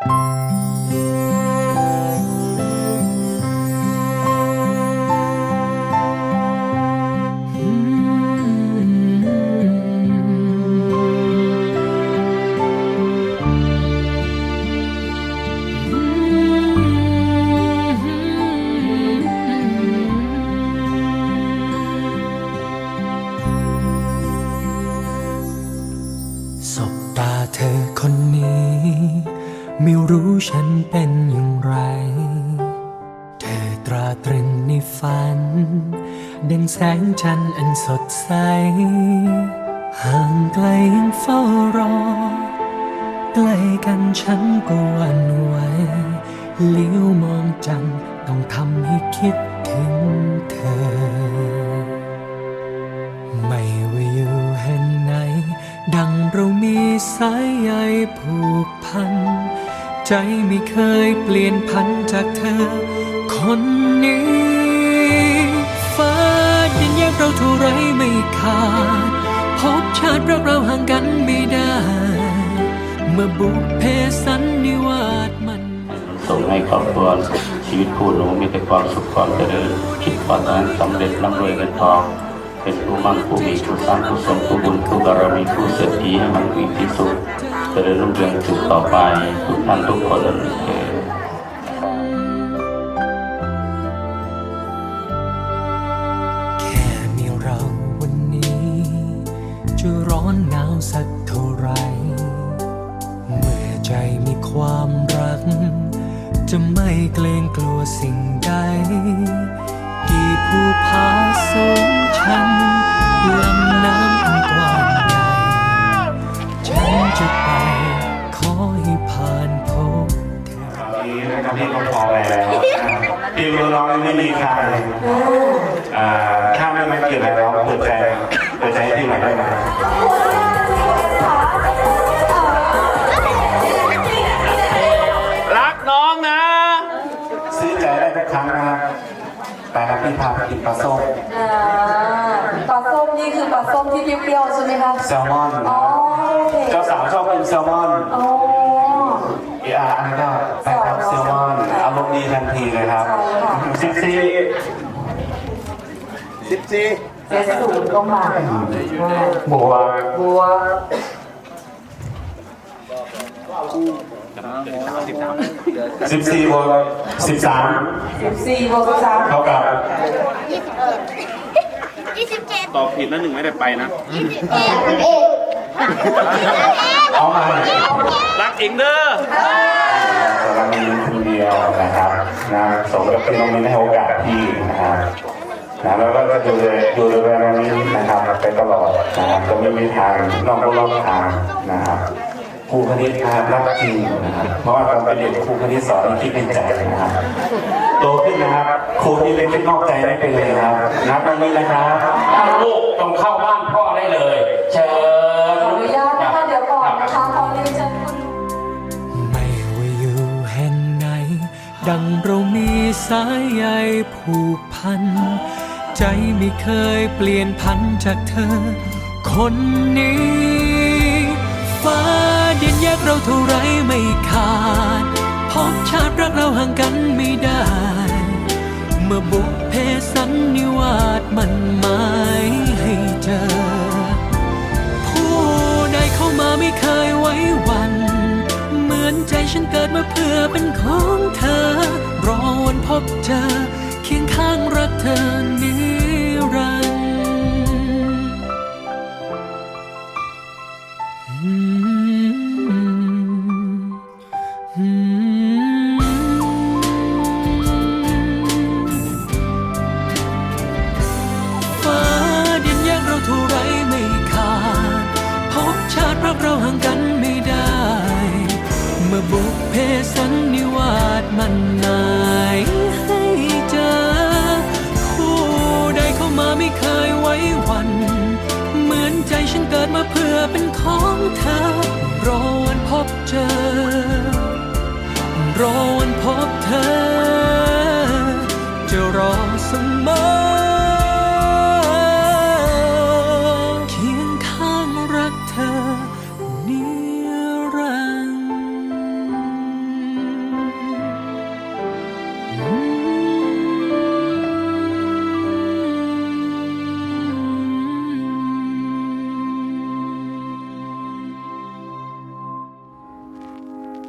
ส ดังแสงจันทร์อันสดใส ห่างไกลยังเฝ้ารอ ใกล้กันฉันก็หวันไหวเลี้ยวมองจันต้องทำให้คิดถึงเธอ ไม่ว่าอยู่แห่งไหน ดังเรามีสายใยผูกพัน ใจไม่เคยเปลี่ยนพันจากเธอ คนนี้าเท่าไรไม่ขาด พบชาติรักเราห่างกันไม่ได้ เมื่อบุพเพสันนิวาสมัน ส่งให้ครอบครัวชีวิตคู่หนูมีแต่ความสุขความเจริญคิดปรารถนาสำเร็จร่ำรวยเงินทอง เป็นผู้มั่งผู้มีผู้สร้างผู้สมผู้บุญผู้บารมีผู้เศรษฐีให้มันมีที่สุดเจริญรุ่งเรืองสืบต่อไปทุกท่านทุกคนเอ่อ สักเท่าไร เมื่อใจมีความรัก จะไม่เกรงกลัวสิ่งใด กี่ภูผาสูงชันลำน้ำอันกว้างใหญ่ฉันจะไปขอให้ผ่านพบเธอตอนนี้นะครับที่เขาพอไปแล้วทีมน้องๆไม่มีใครอ่าถ้าไม่ม่เกี่ยวกับเราเปิดใจ เปิดใจให้ทีมหน่อยได้ไหมรักน้องนะ ซื้อใจได้ทุกครั้งนะครับไปครับพี่พาไปกินปลาส้มอ่าปลาส้มนี่คือปลาส้มที่เปรี้ยวๆใช่ไหมคะแซลมอนอ๋อโอเคเจ้าสาวชอบกินแซลมอนอ๋อเออาร์อันก็แฟนคลับแซลมอนอารมณ์ดีทันทีเลยครับใช่ค่ะ สิบสี่สิบสี่ เจสสูตรก็มาบวกบัวสิบสี่บวกสิบสามสิบสี่บวกสิบสามเท่ากับยี่สิบเจ็ดตอบผิดแล้วหนึ่งไม่ได้ไปนะยี่สิบเอ็ดเอ็ดเอามารักเองเด้อเรามีคนเดียวนะครับนะสมกับเป็นน้องมิ้นให้โอกาสพี่นะครับ นะแล้วก็ดูแลดูแลน้องมิ้นนะครับไปตลอดนะครับจะไม่มีทางนอกก็รอบทางนะครับครูคณิตนะครับรักจริงนะครับเพราะว่าตอนเป็นเด็กครูคณิตสอนให้คิดในใจนะครับโตขึ้นนะครับครูที่เล็กคิดนอกใจไม่เป็นเลยครับนับตรงนี้นะครับลูกต้องเข้าบ้านพ่อได้เลยเชิญขออนุญาตนะคะเดี๋ยวก่อนนะคะขอเรียนเชิญคุณไม่ว่าอยู่แห่งไหน ดังเรามีสายใยผูกพัน ใจไม่เคยเปลี่ยนพันจากเธอ คนนี้ ฟ้าดินแยกเราเท่าไรไม่ขาดพบชาติรักเราห่างกันไม่ได้ เมื่อบุพเพสันนิวาสมันหมายให้เจอ ผู้ใดเข้ามาไม่เคยไว้วัน เหมือนใจฉันเกิดมาเพื่อเป็นของเธอ รอวันพบเจอ เคียงข้างรักเธอนิรันดร์ เป็นของเธอ รอวันพบเจอ รอวันพบเธอ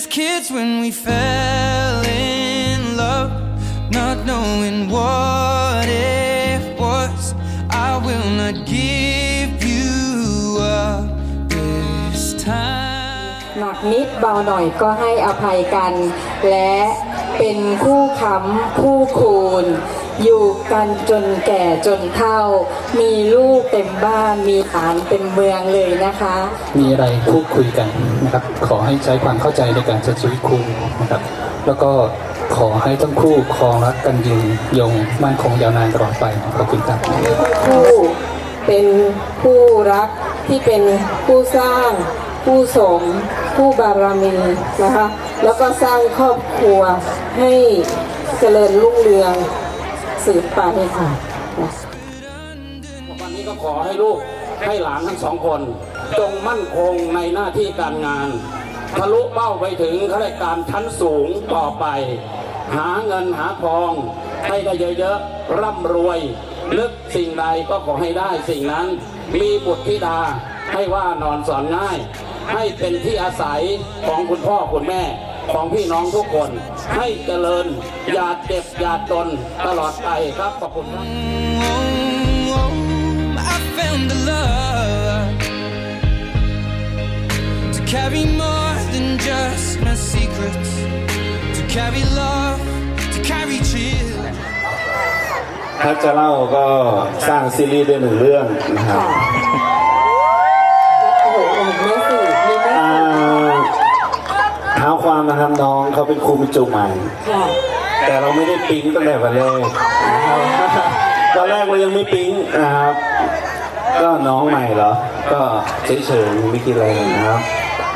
As kids when we fell in love, not knowing what it was. I will not give you up this time. หนักนิดเบาหน่อยก็ให้อภัยกัน และเป็นคู่ค้ำคู่คูณ อยู่กันจนแก่จนเฒ่า มีลูกเต็มบ้าน มีฐานเต็มเมืองเลยนะคะ มีอะไรพูดคุยกันนะครับ ขอให้ใช้ความเข้าใจในการใช้ชีวิตคู่นะครับ แล้วก็ขอให้ทั้งคู่ครองรักกันยืนยงมั่นคงยาวนานตลอดไปขอบคุณครับคู่เป็นผู้รักที่เป็นผู้สร้างผู้สมผู้บารมีนะคะ แล้วก็สร้างครอบครัวให้เจริญรุ่งเรือง สืบไปค่ะวันนี้ก็ขอให้ลูกให้หลานทั้งสองคน จงมั่นคงในหน้าที่การงานทะลุเป้าไปถึงข้าราชการชั้นสูงต่อไป หาเงินหาทอง ให้ได้เยอะๆร่ำรวยนึกสิ่งใดก็ขอให้ได้สิ่งนั้น มีบุตรธิดาให้ว่านอนสอนง่าย ให้เป็นที่อาศัยของคุณพ่อคุณแม่ ของพี่น้องทุกคน ให้เจริญ อย่าเจ็บ อย่าจนตลอดไปครับขอบคุณครับ I found a love to carry more than just my secrets, to carry love, to carry chill. ถ้าจะเล่าก็สร้างซีรีส์ได้หนึ่งเรื่องนะครับ โอ้โหแม่สื่อมีแม่ อ่าเท้าความ นะครับน้องเขาเป็นครูมิจุใหม่ค่ะแต่เราไม่ได้ปิ๊งตั้งแต่วันแรกนะครับตอนแรกเรายังไม่ปิ๊งนะครับ ก็น้องใหม่เหรอ ก็เฉยๆไม่คิดอะไรเลยนะครับ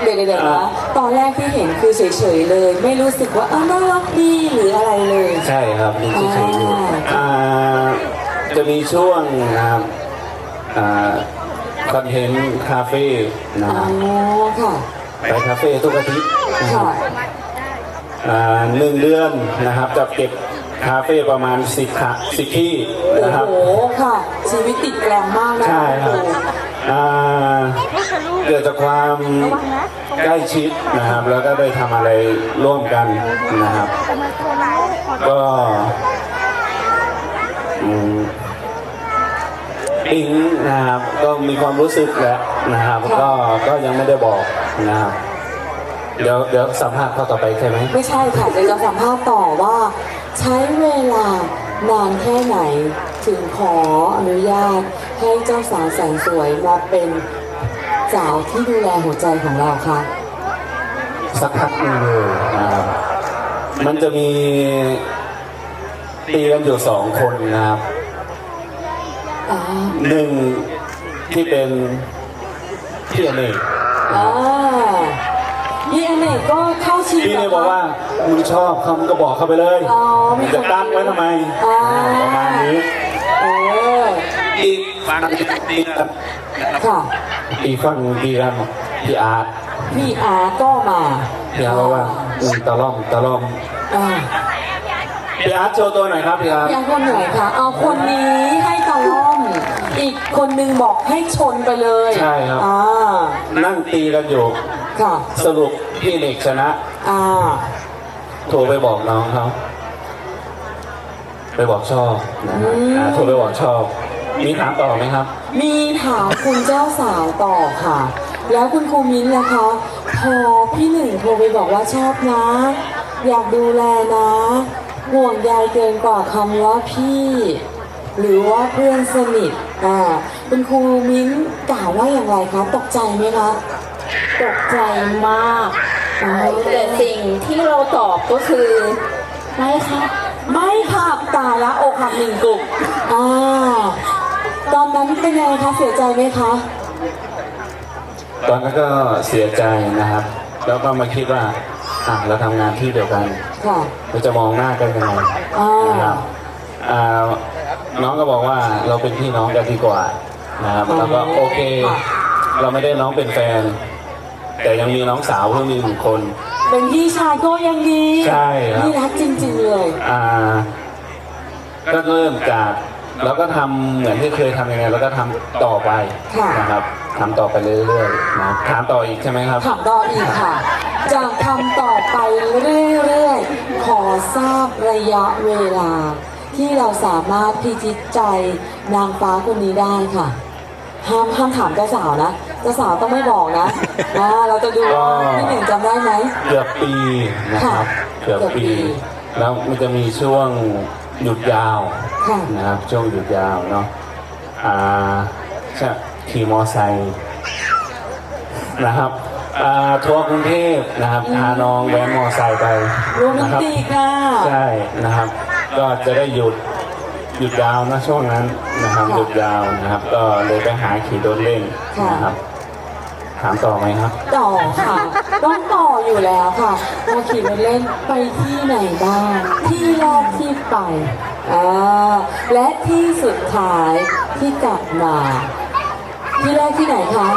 เดี๋ยวเดี๋ยวนะตอนแรกที่เห็นคือเฉยๆเลย ไม่รู้สึกว่าเออน่ารักดีหรืออะไรเลย ใช่ครับยังเฉยๆอยู่อ่าอ่าจะมีช่วงนะครับอ่าคอนเทนต์คาเฟ่นะอ๋คอรับค่ะไปคาเฟ่ทุกอาทิตย์นะคค่ะรับอ่า หนึ่งเดือนนะครับจะเก็บคาเฟ่ประมาณสิบสิบที่โอ้นะครับโหค่ะชีวิตติดแกรมมากนะใช่ครับอ่าเกิดจากความใกล้ชิดนะครับ แล้วก็ได้ทำอะไรร่วมกันนะครับ ก็อืมอิงนะครับก็มีความรู้สึกแหละนะครับ ก็ก็ยังไม่ได้บอกนะครับ เดี๋ยวเดี๋ยวสัมภาษณ์ข้อต่อไปใช่ไหมไม่ใช่ค่ะเดี๋ยวจะสัมภาษณ์ต่อว่า ใช้เวลานานแค่ไหนถึงขออนุญาตให้เจ้าสาวแสนสวยมาเป็นสาวที่ดูแลหัวใจของเราคะสักพักหนึงเลยนะครับมันจะมีตีกันอยู่สองคนนะครับอ่าหนึ่งที่เป็นพี่อเนกอ่า พี่อเนกก็เข้าชิงพี่หรเนี่ยคะบอกว่ามึงชอบเขามึงก็บอกเขาไปเลยอ๋อมีมึงจะตั้งไว้ทำไมอ่าประมาณนี้เอออีกฟังตีกันค่ะอีกฝั่งตีกันพี่อาร์ตพี่อาร์ก็มาพี่อาร์ตบอกว่าอืมตะล่อมตะล่อมอ่าพี่อาร์ตโชว์ตัวหน่อยครับพี่อาร์ตยังคนไหนคะเอาคนนี้ให้ตะล่อม อีกคนนึงบอกให้ชนไปเลย ใช่ครับอ่านั่งตีกันอยู่ ค่ะ สรุปพี่อเนกชนะ อ่า โทรไปบอกน้องเขาไปบอกชอบนะฮะอ่าโทรไปบอกชอบ มีถามต่อไหมครับ มีถามคุณเจ้าสาวต่อค่ะ แล้วคุณครูมิ้นท์ล่ะคะ พอพี่หนึ่งโทรไปบอกว่าชอบนะ อยากดูแลนะ ห่วงใยเกินกว่าคำว่าพี่ หรือว่าเพื่อนสนิทอ่าคุณครูมิ้นท์กล่าวว่าอย่างไรคะ ตกใจไหมคะ ตกใจมากแต่สิ่งที่เราตอบก็คือไม่ค่ะไม่ค่ะตายละอกหักหนึ่งกลุ่มอ่าตอนนั้นเป็นยังไงคะเสียใจไหมคะตอนนั้นก็เสียใจนะครับ แล้วก็มาคิดว่าอะเราทำงานที่เดียวกัน ค่ะ เราจะมองหน้ากันยังไงอ่า นะครับอ่าน้องก็บอกว่าเราเป็นพี่น้องกันดีกว่านะครับแล้วก็โอเค เราไม่ได้น้องเป็นแฟน แต่ยังมีน้องสาวเพิ่มอีกหนึ่งคน เป็นพี่ชายก็ยังดีใช่ครับ นี่รักจริงๆเลย อ่า ก็เริ่มจากเราก็ทำเหมือนที่เคยทำยังไงเราก็ทำต่อไปค่ะ นะครับทำต่อไปเรื่อยๆนะถามต่ออีกใช่ไหมครับ ถามต่ออีกค่ะ จะทำต่อไปเรื่อยๆ ขอทราบระยะเวลา ที่เราสามารถพิจิตใจนางฟ้าคนนี้ได้ค่ะ ห้ามห้ามถามเจ้าสาวนะเจ้าสาวต้องไม่บอกนะอ่าเราจะดูว่าพี่หนึ่งจำได้ไหม เกือบปีนะครับค่ะเกือบเกือบปีปีแล้วมันจะมีช่วงหยุดยาวค่ะ นะครับช่วงหยุดยาวเนาะอ่าใช่ขี่มอไซค์นะครับอ่าทัวร์กรุงเทพนะครับพาน้องแว้นมอไซค์ไปโรแมนนะครับ ติกค่ะ ใช่นะครับ ก็จะได้หยุด หยุดยาวนะช่วงนั้นนะครับค่ะหยุดยาวนะครับ ก็เลยไปหาขี่รถเล่นค่ะนะครับ ถามต่อไหมครับ ต่อค่ะ ต้องต่ออยู่แล้วค่ะพอขี่รถเล่นไปที่ไหนบ้างที่แรกที่ไปอ่าและที่สุดท้ายที่กลับมา ที่แรกที่ไหนคะ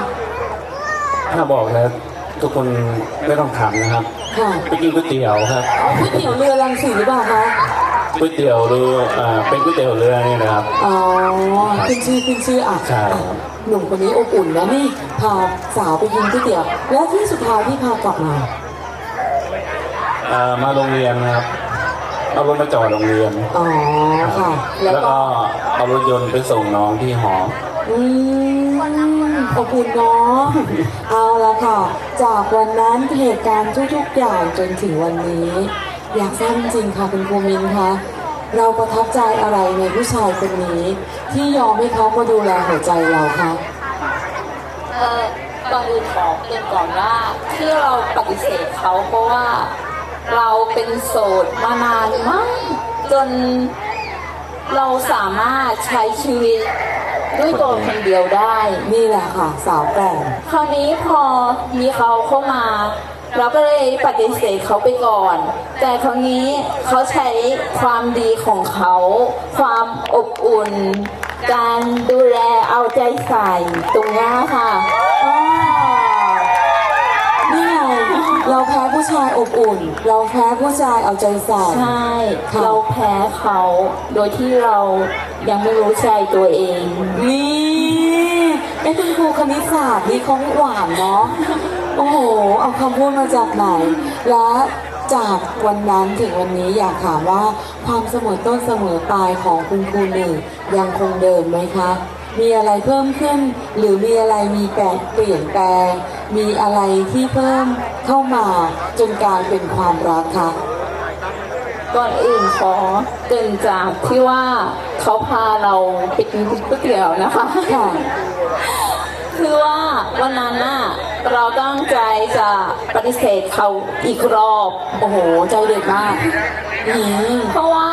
ถ้าบอกแล้วทุกคนไม่ต้องถามนะครับค่ะไปกินก๋วยเตี๋ยวครับก๋วยเตี๋ยวเรือรังสีหรือเปล่าคะ ก๋วยเตี๋ยวเรืออ่าเป็นก๋วยเตี๋ยวเรือนี่นะครับ อ๋อขึ้นชื่อขึ้นชื่ออะใช่อะหนุ่มคนนี้อบอุ่นนะนี่พาสาวไปกินก๋วยเตี๋ยว และที่สุดท้ายที่พากลับมาอ่ามาโรงเรียนนะครับ เอารถมาจอดโรงเรียน อ๋อค่ะ แล้แล้ววก็ก็เอารถยนต์ไปส่งน้องที่หอ อืมอบอุ่นเนาะเอาละค่ะ จากวันนั้นเหตุการณ์ทุกๆอย่างจนถึงวันนี้ อยากทราบจริงๆค่ะคุณภูมินคะเราประทับใจอะไรในผู้ชายคนนี้ ที่ยอมให้เขามาดูแลหัวใจเราคะเออก่อนอื่นขอเตือนก่อนว่าที่เราปฏิเสธเขาเพราะว่าเราเป็นโสดมานานมากจนเราสามารถใช้ชีวิตด้วยตัวคนเดียวได้ นี่แหละค่ะ สาวแกร่งคราวนี้พอมีเขาเข้ามา เราก็เลยปฏิเสธเขาไปก่อน แต่คราวนี้เขาใช้ความดีของเขา ความอบอุ่น การดูแลเอาใจใส่ตรงเนี้ยค่ะอ่านี่ไงเราแพ้ผู้ชายอบอุ่น เราแพ้ผู้ชายเอาใจใส่ ใช่ ค่ะ เราแพ้เขาโดยที่เรายังไม่รู้ใจตัวเอง นี่ ไอ้คุณครูคณิตศาสตร์นี่เขาหวานเนาะ โอ้โห เอาคำพูดมาจากไหน และจากวันนั้นถึงวันนี้อยากถามว่าความเสมอต้นเสมอปลายของคุณครูหนึ่งยังคงเดิมไหมคะ มีอะไรเพิ่มขึ้น หรือมีอะไรมีแปลเปลี่ยนแปลง มีอะไรที่เพิ่มเข้ามาจนกลายเป็นความรักคะก่อนอื่นขอเกรินจากที่ว่าเขาพาเราไปกินก๋วยเตี๋ยวนะคะ ค่ะคือว่าวันนั้นน่ะเราตั้งใจจะปฏิเสธเขาอีกรอบ โอ้โห ใจเด็ดมากอืมเพราะว่า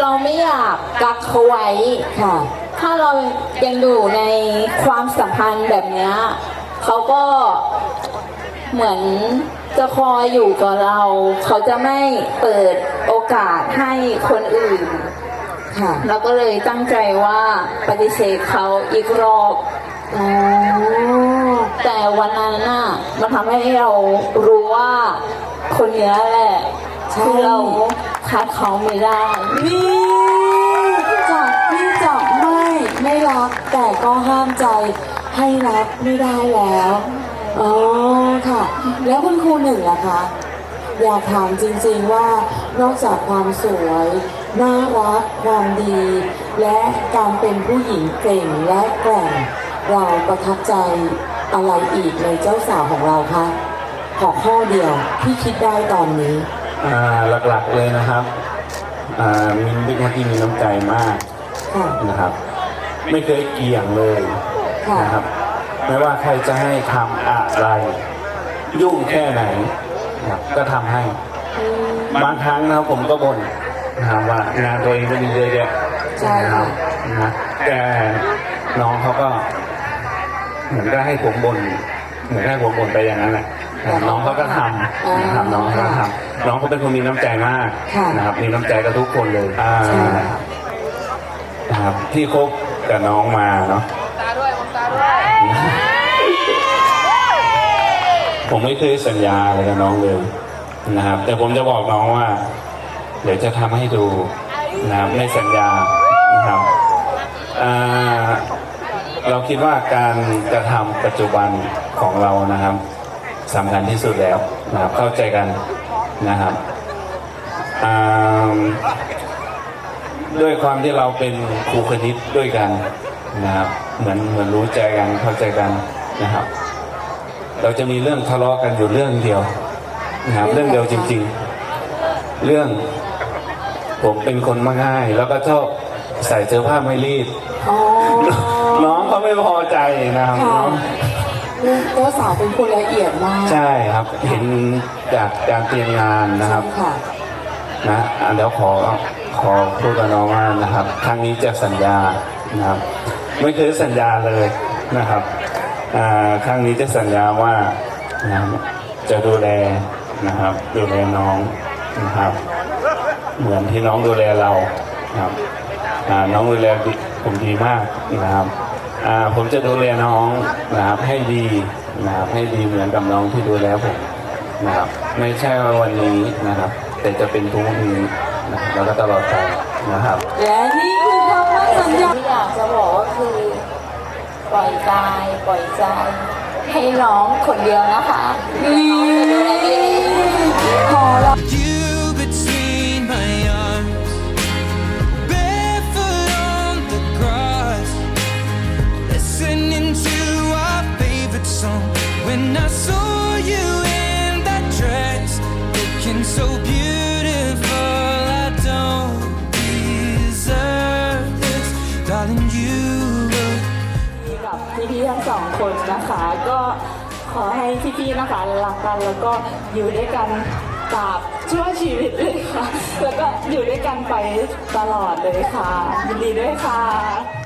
เราไม่อยากกักเขาไว้ค่ะ ถ้าเรายังอยู่ในความสัมพันธ์แบบเนี้ยเขาก็เหมือนจะคอยอยู่กับเรา เขาจะไม่เปิดโอกาสให้คนอื่น ค่ะ เราก็เลยตั้งใจว่าปฏิเสธเขาอีกรอบ อ๋อแต่วันนั้นน่ะมันทำให้เรารู้ว่าคนเนี้ยแหละใช่ที่เราคัดเขาไม่ได้ นี่จากที่จะไม่ไม่รัก แต่ก็ห้ามใจให้รักไม่ได้แล้วอ๋อค่ะ แล้วคุณครูหนึ่งล่ะคะ อยากถามจริงๆว่านอกจากความสวยน่ารักความดี และการเป็นผู้หญิงเก่งและแกร่ง เราประทับใจอะไรอีกในเจ้าสาวของเราคะขอข้อเดียวที่คิดได้ตอนนี้ อ่าหลักๆเลยนะครับอ่ามินเป็นคนที่มีน้ำใจมากค่ะ นะครับ ไม่เคยเกี่ยงเลยค่ะ นะครับ ไม่ว่าใครจะให้ทำอะไร ยุ่งแค่ไหนนะครับก็ทำให้ บางครั้งนะครับผมก็บ่นนะครับว่างานตัวเองก็มีเยอะแยะใช่นะคค่ะ รับนะแต่น้องเขาก็ เหมือนก็ให้ผมบ่นเหมือนให้ผมบ่นไปอย่างนั้นแหละน้องเขาก็ทำนะครับน้องเขาก็ทำน้องเขาเป็นคนมีน้ำใจมากค่ะนะครับ มีน้ำใจกับทุกคนเลยอ่าใช่ค่ะนะครับที่คบกับน้องมาเนาะผมไม่เคยสัญญาอะไรกับน้องเลยนะครับ แต่ผมจะบอกน้องว่า เดี๋ยวจะทำให้ดูนะครับในสัญญานะครับอ่า เราคิดว่าการกระทำปัจจุบันของเรานะครับสำคัญที่สุดแล้วนะครับเข้าใจกันนะครับด้วยความที่เราเป็นครูคณิตด้วยกันนะครับเหมือนเหมือนรู้ใจกันเข้าใจกันนะครับ เราจะมีเรื่องทะเลาะกันอยู่เรื่องเดียวนะครับเรื่องเดียวจริง ๆ เรื่อง ผมเป็นคนมาง่าย แล้วก็ชอบใส่เสื้อผ้าไม่รีด น้องเขาไม่พอใจนะครับค่ะน้องเจ้าสาวเป็นคนละเอียดมากใช่ครับ เห็นจากการเตรียมงานนะครับค่ะ นะอะเดี๋ยวขอขอพูดกับน้องว่านะครับครั้งนี้จะสัญญานะครับ ไม่เคยสัญญาเลยนะครับอ่าครั้งนี้จะสัญญาว่านะครับจะดูแลนะครับ ดูแลน้องนะครับ เหมือนที่น้องดูแลเรานะครับอ่าน้องดูแลผมดีมากนะครับอ่า ผมจะดูแลน้องนะครับให้ดีนะครับให้ดีเหมือนกับน้องที่ดูแลผมนะครับไม่ใช่ว่าวันนี้นะครับ แต่จะเป็นทุกวันนี้นะครับแล้วก็ตลอดไปนะครับ และนี่คือคำมั่นสัญญาที่อยากจะบอกก็คือ ปล่อยกายปล่อยใจ ให้น้องคนเดียวนะคะนี่ขอรา You When I saw you in that dress, looking so beautiful, I don't deserve this, darling. You were. กับพี่ๆทั้งสองคนนะคะ ก็ขอให้พี่ๆนะคะรักกันแล้วก็อยู่ด้วยกันตราบชั่วชีวิตเลยค่ะ แล้วก็อยู่ด้วยกันไปตลอดเลยค่ะยินดีด้วยค่ะ